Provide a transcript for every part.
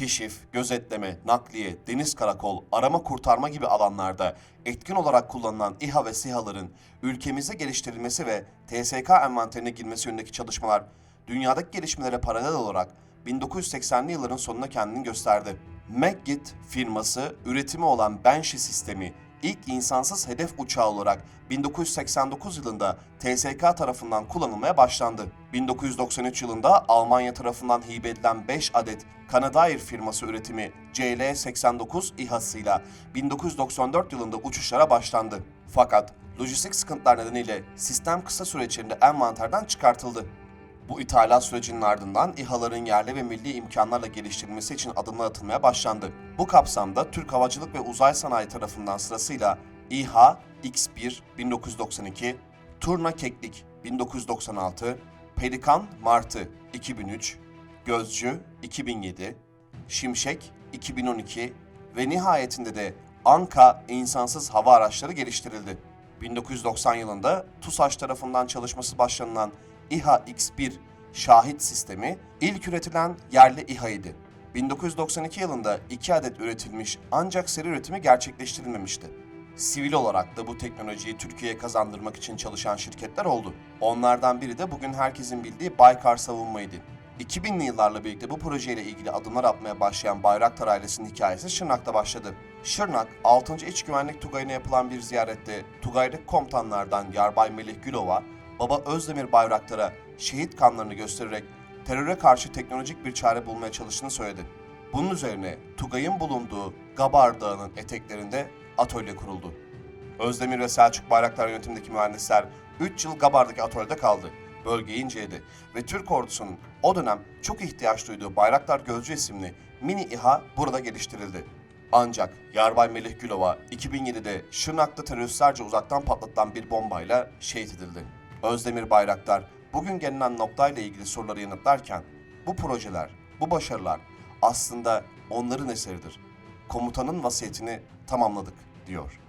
keşif, gözetleme, nakliye, deniz karakol, arama kurtarma gibi alanlarda etkin olarak kullanılan İHA ve SİHA'ların ülkemizde geliştirilmesi ve TSK envanterine girmesi yönündeki çalışmalar dünyadaki gelişmelere paralel olarak 1980'li yılların sonuna kendini gösterdi. McGitt firması üretimi olan Banshee sistemi ilk insansız hedef uçağı olarak 1989 yılında TSK tarafından kullanılmaya başlandı. 1993 yılında Almanya tarafından hibe edilen 5 adet Canadair firması üretimi CL-89 İHA'sıyla 1994 yılında uçuşlara başlandı. Fakat lojistik sıkıntılar nedeniyle sistem kısa süre içinde envanterden çıkartıldı. Bu ithalat sürecinin ardından İHA'ların yerli ve milli imkanlarla geliştirilmesi için adımlar atılmaya başlandı. Bu kapsamda Türk Havacılık ve Uzay Sanayi tarafından sırasıyla İHA X-1 1992, Turna Keklik 1996, Pelikan Martı 2003, Gözcü 2007, Şimşek 2012 ve nihayetinde de Anka insansız hava araçları geliştirildi. 1990 yılında TUSAŞ tarafından çalışması başlanılan İHA X1 şahit sistemi ilk üretilen yerli İHA'ydı. 1992 yılında 2 adet üretilmiş ancak seri üretimi gerçekleştirilmemişti. Sivil olarak da bu teknolojiyi Türkiye'ye kazandırmak için çalışan şirketler oldu. Onlardan biri de bugün herkesin bildiği Baykar Savunma'ydı. 2000'li yıllarla birlikte bu projeyle ilgili adımlar atmaya başlayan Bayraktar ailesinin hikayesi Şırnak'ta başladı. Şırnak, 6. İç Güvenlik Tugayı'na yapılan bir ziyarette Tugaylık komutanlardan Yarbay Melih Gülova, Baba Özdemir Bayraktar'a şehit kanlarını göstererek teröre karşı teknolojik bir çare bulmaya çalıştığını söyledi. Bunun üzerine Tugay'ın bulunduğu Gabar Dağı'nın eteklerinde atölye kuruldu. Özdemir ve Selçuk Bayraktar yönetimindeki mühendisler 3 yıl Gabar'daki atölyede kaldı. Bölgeyi inceledi ve Türk ordusunun o dönem çok ihtiyaç duyduğu Bayraktar Gözcü isimli mini İHA burada geliştirildi. Ancak Yarbay Melih Gülova 2007'de Şırnak'ta teröristlerce uzaktan patlatılan bir bombayla şehit edildi. Özdemir Bayraktar bugün gelinen noktayla ilgili soruları yanıtlarken bu projeler, bu başarılar aslında onların eseridir. Komutanın vasiyetini tamamladık diyor.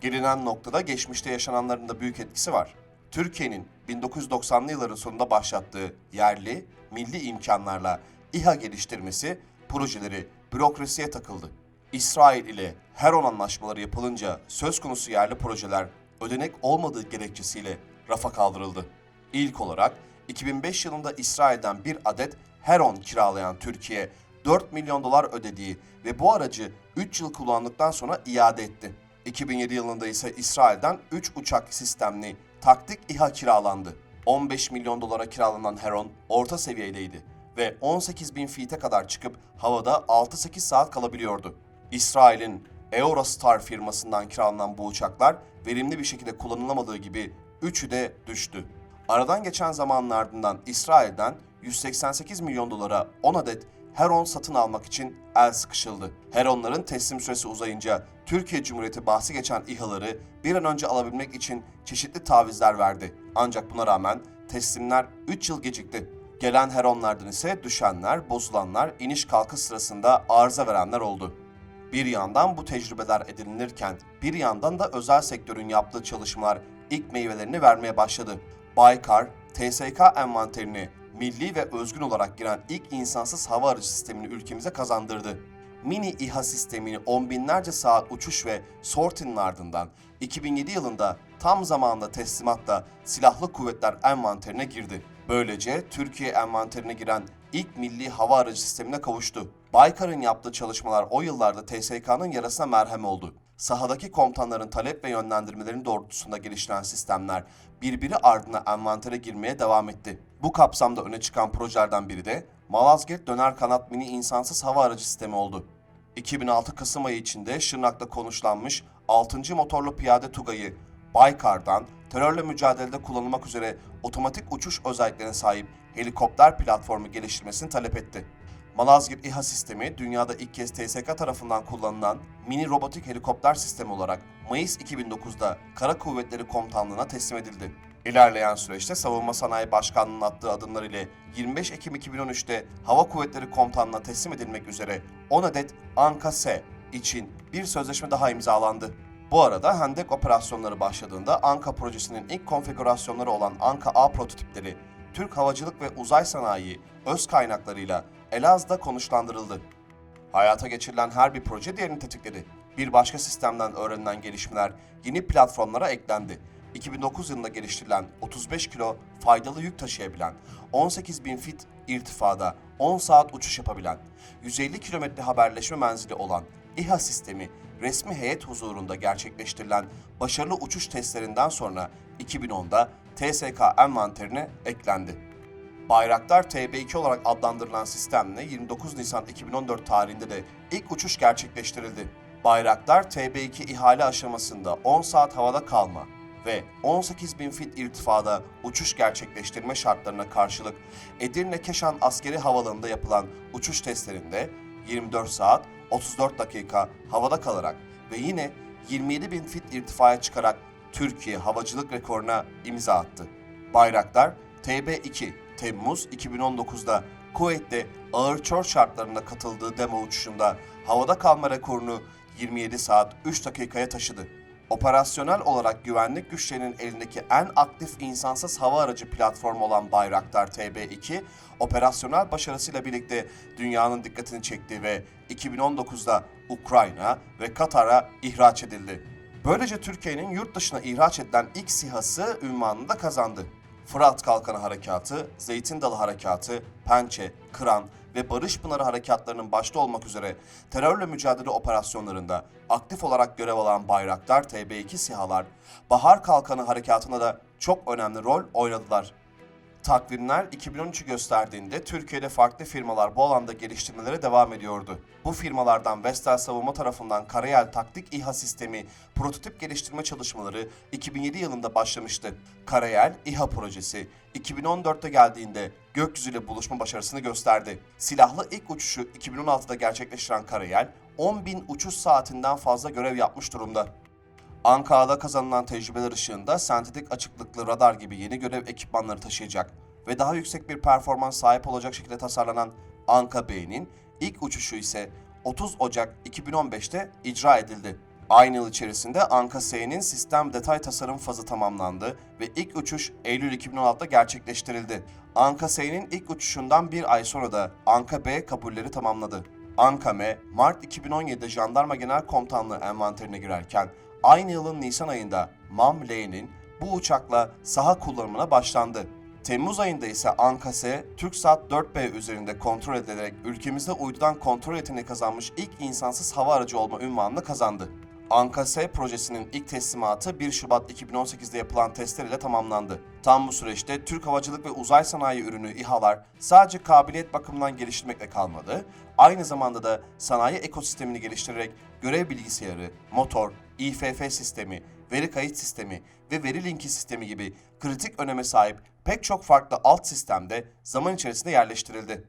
Gelinen noktada geçmişte yaşananların da büyük etkisi var. Türkiye'nin 1990'lı yılların sonunda başlattığı yerli, milli imkanlarla İHA geliştirmesi projeleri bürokrasiye takıldı. İsrail ile Heron anlaşmaları yapılınca söz konusu yerli projeler ödenek olmadığı gerekçesiyle rafa kaldırıldı. İlk olarak 2005 yılında İsrail'den bir adet Heron kiralayan Türkiye 4 milyon dolar ödediği ve bu aracı 3 yıl kullandıktan sonra iade etti. 2007 yılında ise İsrail'den 3 uçak sistemli taktik İHA kiralandı. 15 milyon dolara kiralanan Heron orta seviyedeydi ve 18 bin feet'e kadar çıkıp havada 6-8 saat kalabiliyordu. İsrail'in Eurostar firmasından kiralanan bu uçaklar verimli bir şekilde kullanılamadığı gibi üçü de düştü. Aradan geçen zamanın ardından İsrail'den 188 milyon dolara 10 adet Heron satın almak için el sıkışıldı. Heronların teslim süresi uzayınca Türkiye Cumhuriyeti bahsi geçen İHA'ları bir an önce alabilmek için çeşitli tavizler verdi. Ancak buna rağmen teslimler 3 yıl gecikti. Gelen Heronlardan ise düşenler, bozulanlar, iniş kalkış sırasında arıza verenler oldu. Bir yandan bu tecrübeler edinilirken bir yandan da özel sektörün yaptığı çalışmalar ilk meyvelerini vermeye başladı. Baykar, TSK envanterini milli ve özgün olarak giren ilk insansız hava aracı sistemini ülkemize kazandırdı. Mini İHA sistemini on binlerce saat uçuş ve sortinin ardından 2007 yılında tam zamanında teslimatla silahlı kuvvetler envanterine girdi. Böylece Türkiye envanterine giren ilk milli hava aracı sistemine kavuştu. Baykar'ın yaptığı çalışmalar o yıllarda TSK'nın yarasına merhem oldu. Sahadaki komutanların talep ve yönlendirmelerinin doğrultusunda geliştiren sistemler birbiri ardına envantere girmeye devam etti. Bu kapsamda öne çıkan projelerden biri de Malazgirt Döner Kanat Mini İnsansız Hava Aracı Sistemi oldu. 2006 Kasım ayı içinde Şırnak'ta konuşlanmış 6. Motorlu Piyade Tugay'ı Baykar'dan terörle mücadelede kullanılmak üzere otomatik uçuş özelliklerine sahip helikopter platformu geliştirmesini talep etti. Malazgirt İHA sistemi dünyada ilk kez TSK tarafından kullanılan mini robotik helikopter sistemi olarak Mayıs 2009'da Kara Kuvvetleri Komutanlığı'na teslim edildi. İlerleyen süreçte Savunma Sanayi Başkanlığı'nın attığı adımlar ile 25 Ekim 2013'te Hava Kuvvetleri Komutanlığı'na teslim edilmek üzere 10 adet Anka-S için bir sözleşme daha imzalandı. Bu arada Hendek operasyonları başladığında Anka projesinin ilk konfigürasyonları olan Anka A prototipleri Türk Havacılık ve Uzay Sanayi öz kaynaklarıyla Elazığ'da konuşlandırıldı. Hayata geçirilen her bir proje diğerini tetikledi. Bir başka sistemden öğrenilen gelişmeler yeni platformlara eklendi. 2009 yılında geliştirilen 35 kilo faydalı yük taşıyabilen, 18 bin fit irtifada 10 saat uçuş yapabilen, 150 kilometre haberleşme menzili olan İHA sistemi resmi heyet huzurunda gerçekleştirilen başarılı uçuş testlerinden sonra 2010'da TSK envanterine eklendi. Bayraktar TB2 olarak adlandırılan sistemle 29 Nisan 2014 tarihinde de ilk uçuş gerçekleştirildi. Bayraktar TB2 ihale aşamasında 10 saat havada kalma ve 18 bin fit irtifada uçuş gerçekleştirme şartlarına karşılık Edirne Keşan Askeri Havalanı'nda yapılan uçuş testlerinde 24 saat 34 dakika havada kalarak ve yine 27 bin fit irtifaya çıkarak Türkiye havacılık rekoruna imza attı. Bayraktar TB2 Temmuz 2019'da Kuveyt'te ağır çor şartlarında katıldığı demo uçuşunda havada kalma rekorunu 27 saat 3 dakikaya taşıdı. Operasyonel olarak güvenlik güçlerinin elindeki en aktif insansız hava aracı platformu olan Bayraktar TB2, operasyonel başarısıyla birlikte dünyanın dikkatini çekti ve 2019'da Ukrayna ve Katar'a ihraç edildi. Böylece Türkiye'nin yurt dışına ihraç edilen ilk SİHA'sı ünvanını da kazandı. Fırat Kalkanı Harekatı, Zeytin Dalı Harekatı, Pençe, Kıran ve Barış Pınarı harekatlarının başta olmak üzere terörle mücadele operasyonlarında aktif olarak görev alan Bayraktar TB2 SİHA'lar, Bahar Kalkanı Harekatı'na da çok önemli rol oynadılar. Takvimler 2013'ü gösterdiğinde Türkiye'de farklı firmalar bu alanda geliştirmelere devam ediyordu. Bu firmalardan Vestel Savunma tarafından Karayel Taktik İHA Sistemi prototip geliştirme çalışmaları 2007 yılında başlamıştı. Karayel İHA projesi 2014'te geldiğinde gökyüzüyle buluşma başarısını gösterdi. Silahlı ilk uçuşu 2016'da gerçekleştiren Karayel 10 bin uçuş saatinden fazla görev yapmış durumda. Ankara'da kazanılan tecrübeler ışığında sentetik açıklıklı radar gibi yeni görev ekipmanları taşıyacak ve daha yüksek bir performans sahip olacak şekilde tasarlanan Anka B'nin ilk uçuşu ise 30 Ocak 2015'te icra edildi. Aynı yıl içerisinde Anka S'nin sistem detay tasarım fazı tamamlandı ve ilk uçuş Eylül 2016'da gerçekleştirildi. Anka S'nin ilk uçuşundan bir ay sonra da Anka B kabulleri tamamladı. Ankame, Mart 2017'de Jandarma Genel Komutanlığı envanterine girerken aynı yılın Nisan ayında MAM-L'nin bu uçakla saha kullanımına başlandı. Temmuz ayında ise Ankase, TürkSat 4B üzerinde kontrol edilerek ülkemizde uydudan kontrol yeteneği kazanmış ilk insansız hava aracı olma ünvanını kazandı. Ankase projesinin ilk teslimatı 1 Şubat 2018'de yapılan testler ile tamamlandı. Tam bu süreçte Türk havacılık ve uzay sanayi ürünü İHA'lar sadece kabiliyet bakımından geliştirmekle kalmadı, aynı zamanda da sanayi ekosistemini geliştirerek görev bilgisayarı, motor, İFF sistemi, veri kayıt sistemi ve veri linki sistemi gibi kritik öneme sahip pek çok farklı alt sistemde zaman içerisinde yerleştirildi.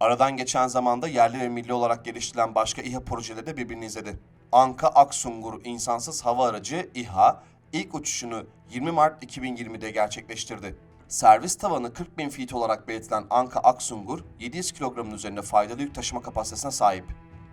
Aradan geçen zamanda yerli ve milli olarak geliştirilen başka İHA projeleri de birbirini izledi. Anka Aksungur insansız hava aracı İHA ilk uçuşunu 20 Mart 2020'de gerçekleştirdi. Servis tavanı 40 bin feet olarak belirtilen Anka Aksungur 700 kilogramın üzerinde faydalı yük taşıma kapasitesine sahip.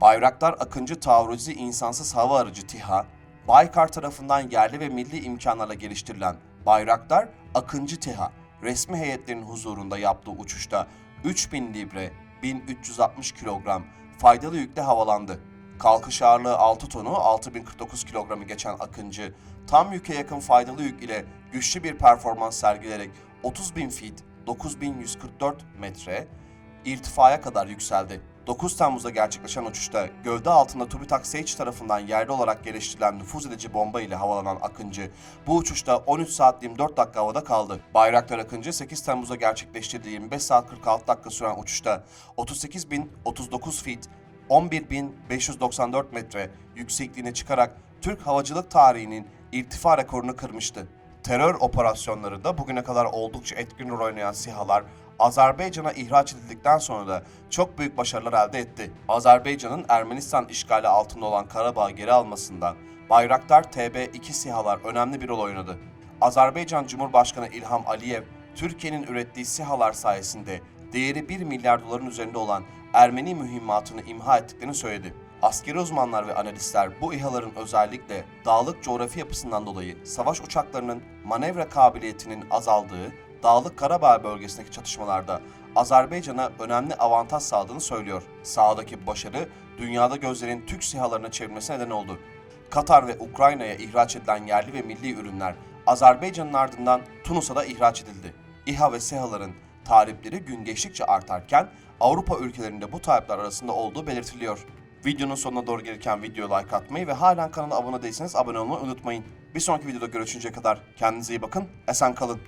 Bayraktar Akıncı Taarruzi insansız hava aracı TİHA, Baykar tarafından yerli ve milli imkanlarla geliştirilen Bayraktar Akıncı TİHA, resmi heyetlerin huzurunda yaptığı uçuşta 3000 libre 1360 kilogram faydalı yükle havalandı. Kalkış ağırlığı 6 tonu 6049 kilogramı geçen Akıncı, tam yüke yakın faydalı yük ile güçlü bir performans sergileyerek 30.000 feet 9144 metre irtifaya kadar yükseldi. 9 Temmuz'da gerçekleşen uçuşta gövde altında TÜBİTAK Sage tarafından yerli olarak geliştirilen nüfuz edici bomba ile havalanan Akıncı, bu uçuşta 13 saat 24 dakika havada kaldı. Bayraktar Akıncı 8 Temmuz'da gerçekleştirdiği 25 saat 46 dakika süren uçuşta 38.039 feet 11.594 metre yüksekliğine çıkarak Türk havacılık tarihinin irtifa rekorunu kırmıştı. Terör operasyonlarında bugüne kadar oldukça etkin rol oynayan SİHA'lar Azerbaycan'a ihraç edildikten sonra da çok büyük başarılar elde etti. Azerbaycan'ın Ermenistan işgali altında olan Karabağ'ı geri almasından Bayraktar TB2 SİHA'lar önemli bir rol oynadı. Azerbaycan Cumhurbaşkanı İlham Aliyev, Türkiye'nin ürettiği SİHA'lar sayesinde değeri 1 milyar doların üzerinde olan Ermeni mühimmatını imha ettiklerini söyledi. Askeri uzmanlar ve analistler bu İHA'ların özellikle dağlık coğrafi yapısından dolayı savaş uçaklarının manevra kabiliyetinin azaldığı, Dağlık Karabağ bölgesindeki çatışmalarda Azerbaycan'a önemli avantaj sağladığını söylüyor. Sahadaki başarı dünyada gözlerin Türk sihalarına çevrilmesine neden oldu. Katar ve Ukrayna'ya ihraç edilen yerli ve milli ürünler Azerbaycan'ın ardından Tunus'a da ihraç edildi. İHA ve SİHA'ların talipleri gün geçtikçe artarken Avrupa ülkelerinde bu talepler arasında olduğu belirtiliyor. Videonun sonuna doğru gelirken videoya like atmayı ve halen kanala abone değilseniz abone olmayı unutmayın. Bir sonraki videoda görüşünceye kadar kendinize iyi bakın, esen kalın.